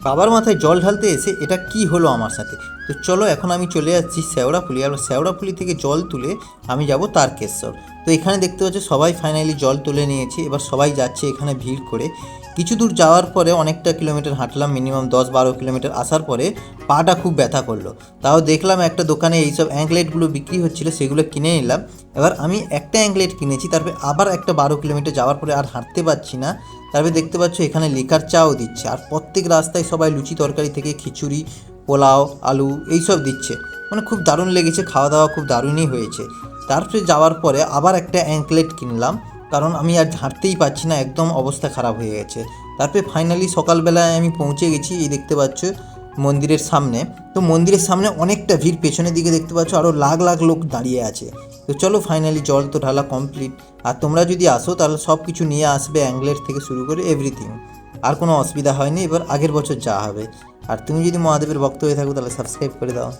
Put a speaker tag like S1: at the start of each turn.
S1: বাবার মাথায় জল ঢালতে এসে এটা কি হলো আমার সাথে? তো চলো এখন আমি চলে যাচ্ছি শ্যাওড়াফুলি, আর শ্যাওড়াফুলি থেকে জল তুলে আমি যাব তারকেশ্বর। তো এখানে দেখতে পাচ্ছ সবাই ফাইনালি জল তুলে নিয়েছে, এবার সবাই যাচ্ছে এখানে ভিড় করে। কিছু দূর যাওয়ার পরে অনেকটা কিলোমিটার হাঁটলাম মিনিমাম দশ বারো কিলোমিটার আসার পরে পাটা খুব ব্যথা করল। তাও দেখলাম একটা দোকানে এইসব অ্যাঙ্কলেটগুলো বিক্রি হচ্ছিল, সেগুলো কিনে নিলাম। এবার আমি একটা অ্যাঙ্কলেট কিনেছি, তারপরে আবার একটা বারো কিলোমিটার যাওয়ার পরে আর হাঁটতে পারছি না। তারপরে দেখতে পাচ্ছ এখানে লিকার চাও দিচ্ছে, আর প্রত্যেক রাস্তায় সবাই লুচি তরকারি থেকে খিচুড়ি পোলাও, আলু এইসব দিচ্ছে। মানে খুব দারুণ লেগেছে খাওয়া দাওয়া খুব দারুণই হয়েছে। তারপরে যাওয়ার পরে আবার একটা অ্যাঙ্কলেট কিনলাম, কারণ আমি আর হাঁটতেই পারছি না, একদম অবস্থা খারাপ হয়ে গেছে। তারপরে ফাইনালি সকালবেলায় আমি পৌঁছে গেছি, এই দেখতে পাচ্ছ মন্দিরের সামনে। তো মন্দিরের সামনে অনেকটা ভিড়, পেছনের দিকে দেখতে পাচ্ছ আরও লাখ লাখ লোক দাঁড়িয়ে আছে। তো চলো ফাইনালি জল তো ঢালা কমপ্লিট আর তোমরা যদি আসো, তাহলে সব কিছু নিয়ে আসবে অ্যাংলেট থেকে শুরু করে এভরিথিং আর কোনো অসুবিধা হয়নি, এবার আগের বছর যা হবে। আর তুমি যদি মহাদেবের ভক্ত হয়ে থাকো তাহলে সাবস্ক্রাইব করে দাও।